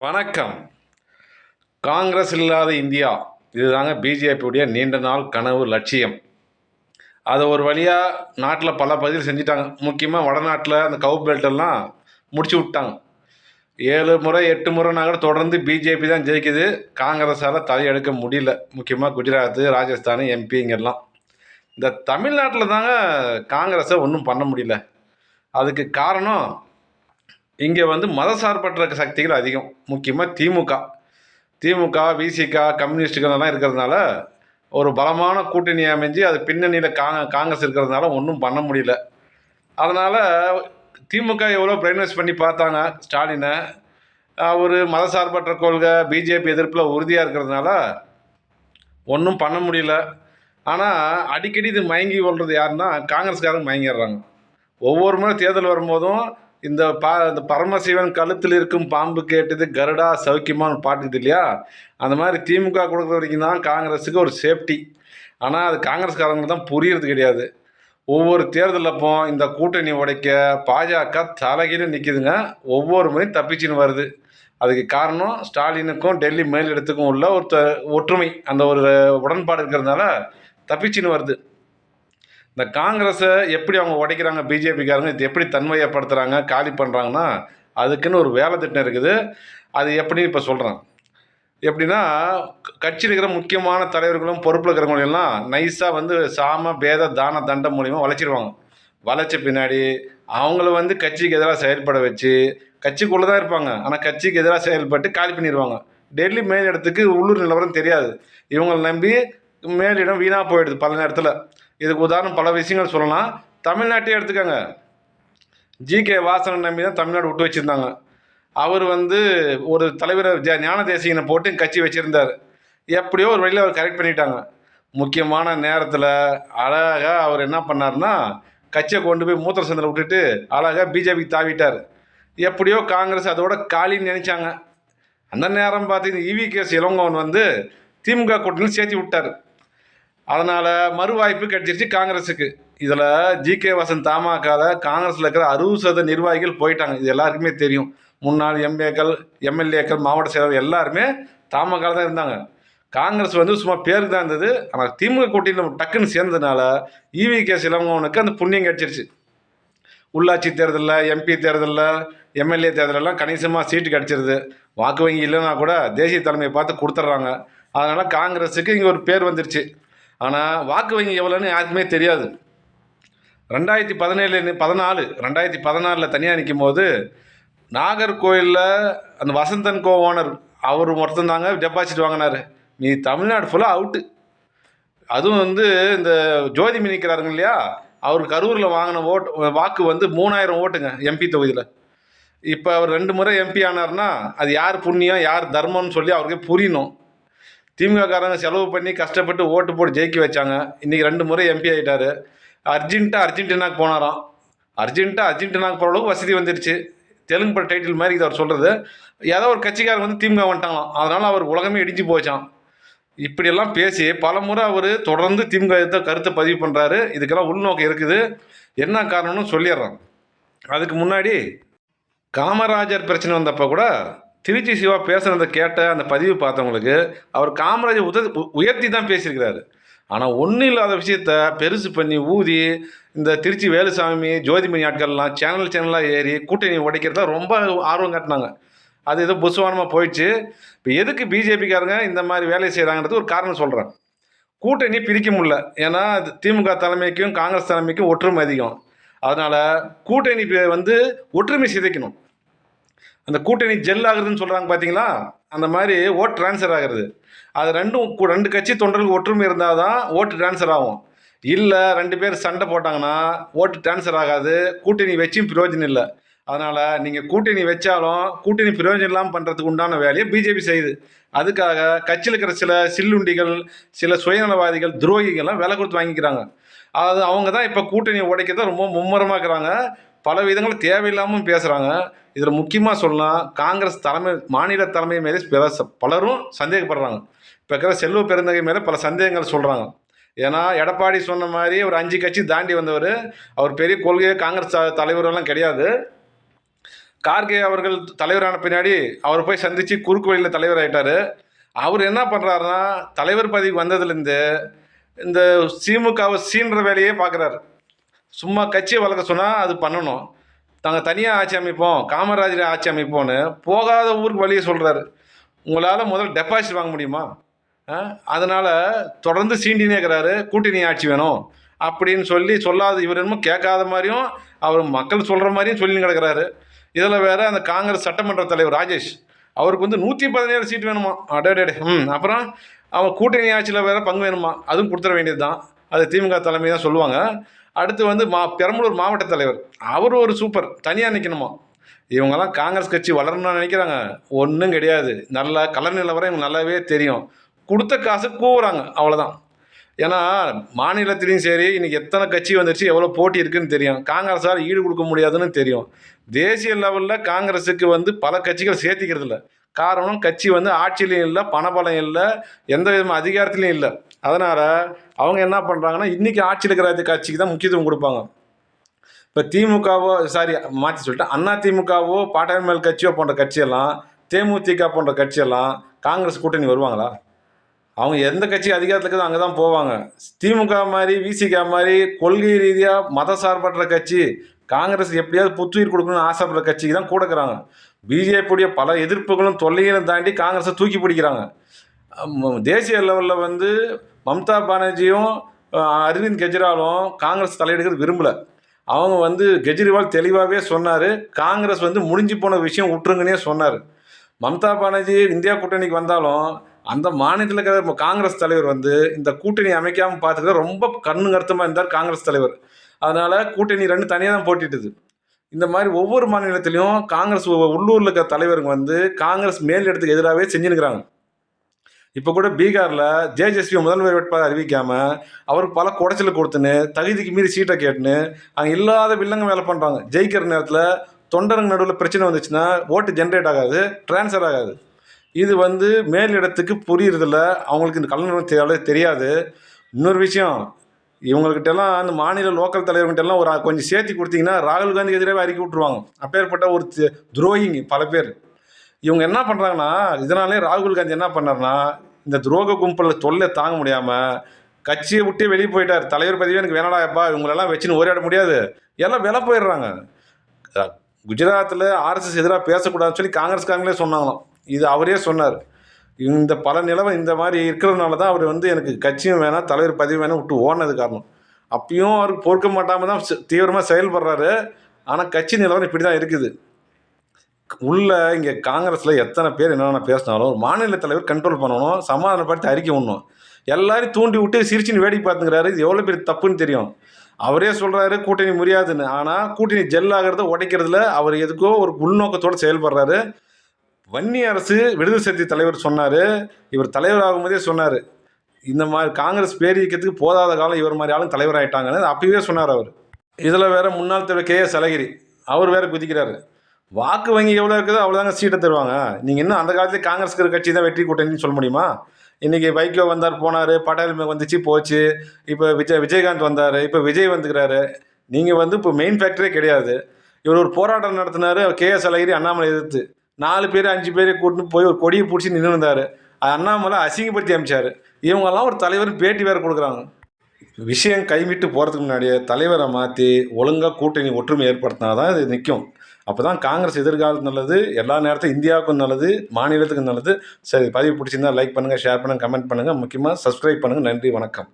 வணக்கம். காங்கிரஸ் இல்லாத இந்தியா இதுதாங்க பிஜேபியுடைய நீண்ட நாள் கனவு லட்சியம். அதை ஒரு வழியாக நாட்டில் பல பகுதிகள் செஞ்சுட்டாங்க. முக்கியமாக வடநாட்டில் அந்த கவு பெல்ட்டெல்லாம் முடிச்சு விட்டாங்க. ஏழு முறை எட்டு முறை கூட தொடர்ந்து பிஜேபி தான் ஜெயிக்குது. காங்கிரஸால் தலையெடுக்க முடியல. முக்கியமாக குஜராத் ராஜஸ்தான் எம்பிங்கெல்லாம் இந்த தமிழ்நாட்டில் தாங்க காங்கிரஸை ஒன்றும் பண்ண முடியல. அதுக்கு காரணம் இங்கே வந்து மதசார்பற்ற சக்திகள் அதிகம். முக்கியமாக திமுக. திமுக விசிக கம்யூனிஸ்டுகள்லாம் இருக்கிறதுனால ஒரு பலமான கூட்டணி அமைஞ்சு அது பின்னணியில் காங்க காங்கிரஸ் இருக்கிறதுனால ஒன்றும் பண்ண முடியல. அதனால் திமுக எவ்வளோ பிரெயின் பண்ணி பார்த்தாங்க ஸ்டாலினை. அவர் மதசார்பற்ற கொள்கை பிஜேபி எதிர்ப்பில் உறுதியாக இருக்கிறதுனால ஒன்றும் பண்ண முடியல. ஆனால் அடிக்கடி இது மயங்கி கொள்வது யாருன்னா காங்கிரஸ்காரங்க மயங்கிடுறாங்க. ஒவ்வொரு முறை தேர்தல் வரும்போதும் இந்த பா இந்த பரமசிவன் கழுத்தில் இருக்கும் பாம்பு கேட்டது கருடா சௌக்கியமானு பாட்டுது இல்லையா? அந்த மாதிரி திமுக கொடுக்குற வரைக்கும் தான் காங்கிரஸுக்கு ஒரு சேஃப்டி ஆனால் அது காங்கிரஸ்காரங்களுக்கு தான் புரியறது கிடையாது. ஒவ்வொரு தேர்தலப்போ இந்த கூட்டணி உடைக்க பாஜக தலைகீழ நிற்கிதுங்க ஒவ்வொரு முறையும் தப்பிச்சின்னு வருது. அதுக்கு காரணம் ஸ்டாலினுக்கும் டெல்லி மேலிடத்துக்கும் உள்ள ஒரு த- ஒற்றுமை. அந்த ஒரு உடன்பாடு இருக்கிறதுனால தப்பிச்சின்னு வருது. இந்த காங்கிரஸை எப்படி அவங்க உடைக்கிறாங்க பிஜேபிக்காரங்க இது எப்படி தன்மையப்படுத்துகிறாங்க காலி பண்ணுறாங்கன்னா அதுக்குன்னு ஒரு வேலை திட்டம் இருக்குது. அது எப்படின்னு இப்போ சொல்கிறேன் எப்படின்னா கட்சியில் இருக்கிற முக்கியமான தலைவர்களும் பொறுப்பில் இருக்கிறவங்களும் எல்லாம் நைஸாக வந்து சாம பேத தான தண்டம் மூலியமாக வளைச்சிருவாங்க வளைச்ச பின்னாடி அவங்கள வந்து கட்சிக்கு எதிராக செயல்பட வச்சு கட்சிக்குள்ளே தான் இருப்பாங்க. ஆனால் கட்சிக்கு எதிராக செயல்பட்டு காலி பண்ணிடுவாங்க டெல்லி மேலிடத்துக்கு உள்ளூர் நிலவரம் தெரியாது. இவங்களை நம்பி மேலிடம் வீணாக போயிடுது பல நேரத்தில். இதுக்கு உதாரணம் பல விஷயங்கள் சொல்லலாம். தமிழ்நாட்டையே எடுத்துக்கோங்க. ஜிகே வாசனை நம்பி தான் தமிழ்நாடு விட்டு வச்சுருந்தாங்க. அவர் வந்து ஒரு தலைவரை ஜ ஞான தேசியனை போட்டு கட்சி வச்சுருந்தார். எப்படியோ ஒரு வழியில் அவர் கரெக்ட் பண்ணிட்டாங்க. முக்கியமான நேரத்தில் அழகாக அவர் என்ன பண்ணார்னா கட்சியை கொண்டு போய் மூத்திர சந்தில் விட்டுட்டு அழகாக பிஜேபிக்கு தாவிட்டார். எப்படியோ காங்கிரஸ் அதோட காலின்னு நினச்சாங்க. அந்த நேரம் பார்த்தீங்கன்னா இவி கேஸ் இளங்கோவன் வந்து திமுக கூட்டணியில் சேர்த்து விட்டார். அதனால் மறுவாய்ப்பு கிடச்சிருச்சு காங்கிரஸுக்கு. இதில் ஜிகே வசன் தமாகால காங்கிரஸில் இருக்கிற அறுபது சதவீத நிர்வாகிகள் போயிட்டாங்க. இது எல்லாருக்குமே தெரியும். முன்னாள் எம்ஏக்கள் எம்எல்ஏக்கள் மாவட்ட செயலர் எல்லாருமே தமாகால தான் இருந்தாங்க. காங்கிரஸ் வந்து சும்மா பேருக்கு தான் இருந்தது. ஆனால் திமுக கூட்டணியில் டக்குன்னு சேர்ந்ததுனால இவி கே சிலங்கவனுக்கு அந்த புண்ணியம் கிடச்சிருச்சு. உள்ளாட்சி தேர்தலில் எம்பி தேர்தலில் எம்எல்ஏ தேர்தலெல்லாம் கணிசமாக சீட்டு கிடச்சிருது. வாக்கு வங்கி இல்லைன்னா கூட தேசிய தலைமையை பார்த்து கொடுத்துட்றாங்க. அதனால் காங்கிரஸுக்கு இங்கே ஒரு பேர் வந்துருச்சு. ஆனால் வாக்கு வங்கி எவ்வளோன்னு யாருக்குமே தெரியாது. ரெண்டாயிரத்தி பதினேழு பதினாலு ரெண்டாயிரத்தி பதினாலில் தனியாக நிற்கும் போது நாகர்கோயிலில் அந்த வசந்தன் கோ ஓனர் அவர் ஒருத்தன் தாங்க டெபாசிட் வாங்கினார். நீ தமிழ்நாடு ஃபுல்லாக அவுட்டு அதுவும் வந்து இந்த ஜோதிமி நிற்கிறாருங்க இல்லையா? அவர் கரூரில் வாங்கின ஓட்டு வாக்கு வந்து மூணாயிரம் ஓட்டுங்க எம்பி தொகுதியில். இப்போ அவர் ரெண்டு முறை எம்பி ஆனார்னா அது யார் புண்ணியம் யார் தர்மம்னு சொல்லி அவருக்கே புரியணும். திமுககாரங்க செலவு பண்ணி கஷ்டப்பட்டு ஓட்டு போட்டு ஜெயிக்க வச்சாங்க. இன்றைக்கி ரெண்டு முறை எம்பி ஆகிட்டார் அர்ஜென்ட்டாக அர்ஜென்டினாக்கு போனாராம். அர்ஜென்ட்டாக அர்ஜென்டினாக்கு போகிற அளவுக்கு வசதி வந்துருச்சு. தெலுங்கு பட டைட்டில் மாதிரி இது அவர் சொல்கிறது ஏதோ ஒரு கட்சிக்காரங்க வந்து திமுக வந்துட்டாங்களாம். அதனால் அவர் உலகமே இடிஞ்சு போச்சான் இப்படியெல்லாம் பேசி பல முறை அவர் தொடர்ந்து திமுக கருத்தை பதிவு பண்ணுறாரு இதுக்கெல்லாம் உள்நோக்கம் இருக்குது. என்ன காரணம்னு சொல்லிடுறான் அதுக்கு முன்னாடி காமராஜர் பிரச்சனை வந்தப்போ கூட திருச்சி சிவா பேசுனதை கேட்ட அந்த பதிவு பார்த்தவங்களுக்கு அவர் காமராஜர் உத உயர்த்தி தான் பேசியிருக்கிறாரு. ஆனால் ஒன்றும் இல்லாத விஷயத்த பெருசு பண்ணி ஊதி இந்த திருச்சி வேலுசாமி ஜோதிமணி ஆட்கள்லாம் சேனல் சேனலாக ஏறி கூட்டணி உடைக்கிறதா ரொம்ப ஆர்வம் காட்டினாங்க. அது ஏதோ புசுவானமாக போயிடுச்சு. இப்போ எதுக்கு பிஜேபிக்காரங்க இந்த மாதிரி வேலையை செய்கிறாங்கிறது ஒரு காரணம் சொல்கிறேன் கூட்டணி பிரிக்க முடில ஏன்னா அது திமுக தலைமைக்கும் காங்கிரஸ் தலைமைக்கும் ஒற்றுமை அதிகம். அதனால் கூட்டணி வந்து ஒற்றுமை சிதைக்கணும். அந்த கூட்டணி ஜெல் ஆகுதுன்னு சொல்கிறாங்க பார்த்தீங்களா அந்த மாதிரி ஓட் ட்ரான்ஸ்ஃபர் ஆகுறது. அது ரெண்டும் ரெண்டு கட்சி தொண்டர்களுக்கு ஒற்றுமை இருந்தால் தான் ஓட்டு ட்ரான்ஸ்ஃபர் ஆகும். இல்லை ரெண்டு பேர் சண்டை போட்டாங்கன்னா ஓட்டு ட்ரான்ஸ்ஃபர் ஆகாது. கூட்டணி வச்சும் பிரயோஜனம் இல்லை. அதனால் நீங்கள் கூட்டணி வச்சாலும் கூட்டணி பிரயோஜனம் இல்லாமல் பண்ணுறதுக்கு உண்டான வேலையை பிஜேபி செய்யுது. அதுக்காக கட்சியில் இருக்கிற சில சில்லுண்டிகள் சில சுயநலவாதிகள் துரோகிகள்லாம் விலை கொடுத்து வாங்கிக்கிறாங்க. அது அவங்க தான் இப்போ கூட்டணியை உடைக்கிறத ரொம்ப மும்முரமாக இருக்கிறாங்க. பல விதங்கள் தேவையில்லாமல் பேசுகிறாங்க இதில் முக்கியமாக சொல்லலாம் காங்கிரஸ் தலைமை மாநில தலைமை மேலே பல பலரும் சந்தேகப்படுறாங்க. இப்போ இருக்கிற செல்வ பெருந்தகை மேலே பல சந்தேகங்கள் சொல்கிறாங்க ஏன்னா எடப்பாடி சொன்ன மாதிரி ஒரு அஞ்சு கட்சி தாண்டி வந்தவர். அவர் பெரிய கொள்கையே காங்கிரஸ் த- தலைவரெல்லாம் கிடையாது. கார்கே அவர்கள் தலைவரான பின்னாடி அவர் போய் சந்தித்து குறுக்கு வழியில் தலைவர் ஆகிட்டார் அவர் என்ன பண்ணுறாருன்னா தலைவர் பதவிக்கு வந்ததுலேருந்து இந்த திமுகவை சீன்ற வேலையே பார்க்குறாரு சும்மா கட்சியை வளர்க்க சொன்னால் அது பண்ணணும். நாங்கள் தனியாக ஆட்சி அமைப்போம் காமராஜர் ஆட்சி அமைப்போம்னு போகாத ஊருக்கு வழியை சொல்கிறாரு உங்களால் முதல்ல டெபாசிட் வாங்க முடியுமா? அதனால் தொடர்ந்து சீண்டினே இருக்கிறாரு கூட்டணி ஆட்சி வேணும் அப்படின்னு சொல்லி சொல்லாத இவர் என்னமோ கேட்காத மாதிரியும் அவர் மக்கள் சொல்கிற மாதிரியும் சொல்லி கிடக்கிறாரு. இதில் வேறு அந்த காங்கிரஸ் சட்டமன்ற தலைவர் ராஜேஷ் அவருக்கு வந்து நூற்றி பதினேழு சீட் வேணுமா? அடடே ம் அப்புறம் அவன் கூட்டணி ஆட்சியில் வேற பங்கு வேணுமா? அதுவும் கொடுத்துட வேண்டியது தான் அது திமுக தலைமை தான் சொல்லுவாங்க. அடுத்து வந்து மா பெரம்பலூர் மாவட்ட தலைவர். அவர் ஒரு சூப்பர் தனியாக நிற்கணுமா இவங்கெல்லாம் காங்கிரஸ் கட்சி வளரணும்னு நினைக்கிறாங்க. ஒன்றும் கிடையாது. நல்லா கலர் நிலவரம் இவங்க நல்லாவே தெரியும். கொடுத்த காசு கூவுறாங்க அவ்வளோதான் ஏன்னா மாநிலத்திலையும் சரி இன்றைக்கி எத்தனை கட்சி வந்துருச்சு எவ்வளோ போட்டி இருக்குதுன்னு தெரியும். காங்கிரஸால் ஈடு கொடுக்க முடியாதுன்னு தெரியும். தேசிய லெவலில் காங்கிரஸுக்கு வந்து பல கட்சிகள் சேர்த்திக்கிறது இல்லை காரணம் கட்சி வந்து ஆட்சியிலையும் இல்லை பணபலம் இல்லை எந்த விதமான அதிகாரத்துலையும் இல்லை. அதனால் அவங்க என்ன பண்ணுறாங்கன்னா இன்றைக்கி ஆட்சியில் இருக்கிற கட்சிக்கு தான் முக்கியத்துவம் கொடுப்பாங்க. இப்போ திமுகவோ சாரி மாற்றி சொல்லிட்டேன். அண்ணா திமுகவோ பாட்டாளிமேல் கட்சியோ போன்ற கட்சியெல்லாம் தேமுதிக போன்ற கட்சியெல்லாம் காங்கிரஸ் கூட்டணி வருவாங்களா? அவங்க எந்த கட்சி அதிகாரத்தில் அங்கே தான் போவாங்க. திமுக மாதிரி விசிக மாதிரி கொள்கை ரீதியாக மத சார்பற்ற கட்சி காங்கிரஸ் எப்படியாவது புத்துயிர் கொடுக்கணும்னு ஆசைப்படுற கட்சிக்கு தான் கூட பிஜேபியுடைய பல எதிர்ப்புகளும் தொல்லைகளும் தாண்டி காங்கிரஸை தூக்கி பிடிக்கிறாங்க. தேசிய லெவலில் வந்து மம்தா பானர்ஜியும் அரவிந்த் கெஜ்ரிவாலும் காங்கிரஸ் தலையெடுக்கிறது விரும்பலை. அவங்க வந்து கெஜ்ரிவால் தெளிவாகவே சொன்னார். காங்கிரஸ் வந்து முடிஞ்சு போன விஷயம் விட்டுருங்கன்னே சொன்னார். மம்தா பானர்ஜி இந்தியா கூட்டணிக்கு வந்தாலும் அந்த மாநிலத்தில் இருக்கிற காங்கிரஸ் தலைவர் வந்து இந்த கூட்டணி அமைக்காமல் பார்த்துக்கிட்ட ரொம்ப கண்ணு கருத்தமாக இருந்தார் காங்கிரஸ் தலைவர். அதனால் கூட்டணி ரெண்டு தனியாக தான் போட்டிட்டுது. இந்த மாதிரி ஒவ்வொரு மாநிலத்திலையும் காங்கிரஸ் உள்ளூரில் இருக்கிற தலைவருங்க வந்து காங்கிரஸ் மேலிடத்துக்கு எதிராகவே செஞ்சுருக்கிறாங்க இப்போ கூட பீகாரில் ஜேஜஸ்வி முதல்வர் வேட்பாளர் அறிவிக்காமல் அவருக்கு பல குடைச்சல் கொடுத்துன்னு தகுதிக்கு மீறி சீட்டை கேட்டுன்னு அங்கே இல்லாத வில்லங்க வேலை பண்ணுறாங்க ஜெயிக்கிற நேரத்தில் தொண்டருங்க நடுவில் பிரச்சனை வந்துச்சுன்னா ஓட்டு ஜென்ரேட் ஆகாது ட்ரான்ஸ்ஃபர் ஆகாது. இது வந்து மேலிடத்துக்கு புரியுறதில்ல அவங்களுக்கு இந்த கலந்து தேவை தெரியாது. இன்னொரு விஷயம் இவங்ககிட்ட அந்த மாநில லோக்கல் தலைவர்கிட்ட எல்லாம் ஒரு கொஞ்சம் சேர்த்து கொடுத்தீங்கன்னா ராகுல் காந்தி எதிராக அறிக்கை விட்டுருவாங்க. அப்பேற்பட்ட ஒரு தி- துரோகிங்க பல பேர். இவங்க என்ன பண்ணுறாங்கன்னா இதனாலே ராகுல் காந்தி என்ன பண்ணாருன்னா இந்த துரோக கும்பலில் தொல்லை தாங்க முடியாமல் கட்சியை விட்டே வெளியே போயிட்டார். தலைவர் பதவியே எனக்கு வேணாடாப்பா இவங்களெல்லாம் வச்சுன்னு ஓரியாட முடியாது. எல்லாம் விலை போயிடுறாங்க. குஜராத்தில் ஆர்எஸ்எஸ் எதிராக பேசக்கூடாதுன்னு சொல்லி காங்கிரஸ்காரங்களே சொன்னாங்களாம். இது அவரே சொன்னார். இந்த பல நிலவை இந்த மாதிரி இருக்கிறதுனால தான் அவர் வந்து எனக்கு கட்சியும் வேணாம் தலைவர் பதவி வேணாம் விட்டு ஓடினது காரணம். அப்பயும் அவருக்கு பொறுக்க மாட்டாமல் தான் தீவிரமாக செயல்படுறாரு. ஆனால் கட்சி நிலவரம் இப்படி தான் இருக்குது. உள்ள இங்கே காங்கிரஸில் எத்தனை பேர் என்னென்ன பேசினாலும் மாநில தலைவர் கண்ட்ரோல் பண்ணணும் சமாதானப்படுத்தி அறிக்கை விடணும். எல்லாரையும் தூண்டி விட்டு சிரிச்சின்னு வேடிக்கை பார்த்துங்கிறாரு இது எவ்வளோ பெரிய தப்புன்னு தெரியும். அவரே சொல்கிறாரு கூட்டணி முடியாதுன்னு ஆனால் கூட்டணி ஜெல்லாகிறத உடைக்கிறதுல அவர் எதுக்கோ ஒரு உள்நோக்கத்தோடு செயல்படுறாரு. வன்னி அரசு விடுதலை சக்தி தலைவர் சொன்னார். இவர் தலைவர் ஆகும்போதே சொன்னார். இந்த மாதிரி காங்கிரஸ் பேரியக்கத்துக்கு போதாத காலம் இவர் மாதிரி ஆளும் தலைவராயிட்டாங்கன்னு அப்பயே சொன்னார் அவர். இதில் வேற முன்னாள் தலைவர் கே எஸ் அழகிரி. அவர் வேற குதிக்கிறாரு. வாக்கு வங்கி எவ்வளோ இருக்குதோ அவ்வளோதாங்க சீட்டை தருவாங்க. நீங்கள் இன்னும் அந்த காலத்துலேயே காங்கிரஸ் கட்சி தான் வெற்றி கூட்டணின்னு சொல்ல முடியுமா? இன்றைக்கி வைகோ வந்தார் போனார் பட்டாளி வந்துச்சு போச்சு. இப்போ விஜய் விஜயகாந்த் வந்தார் இப்போ விஜய் வந்துக்கிறாரு. நீங்கள் வந்து இப்போ மெயின் ஃபேக்டரே கிடையாது. இவர் ஒரு போராட்டம் நடத்தினார் கேஎஸ் அழகிரி அண்ணாமலை எதிர்த்து. நாலு பேர் அஞ்சு பேரை கூட்டின்னு போய் ஒரு கொடியை பிடிச்சி நின்று இருந்தார். அண்ணாமலை அசிங்கப்படுத்தி அமைச்சார். இவங்கெல்லாம் ஒரு தலைவர் பேட்டி வேறு கொடுக்குறாங்க. விஷயம் கைவிட்டு போகிறதுக்கு முன்னாடியே தலைவரை மாற்றி ஒழுங்காக கூட்டணி ஒற்றுமை ஏற்படுத்தினா தான் இது நிற்கும் அப்போ தான் காங்கிரஸ் எதிர்காலம் நல்லது எல்லா நேரத்தையும் இந்தியாவுக்கும் நல்லது மாநிலத்துக்கும் நல்லது. சரி பதிவு பிடிச்சிருந்தா லைக் பண்ணுங்கள் ஷேர் பண்ணுங்கள் கமெண்ட் பண்ணுங்கள் முக்கியமாக சப்ஸ்கிரைப் பண்ணுங்கள் நன்றி வணக்கம்.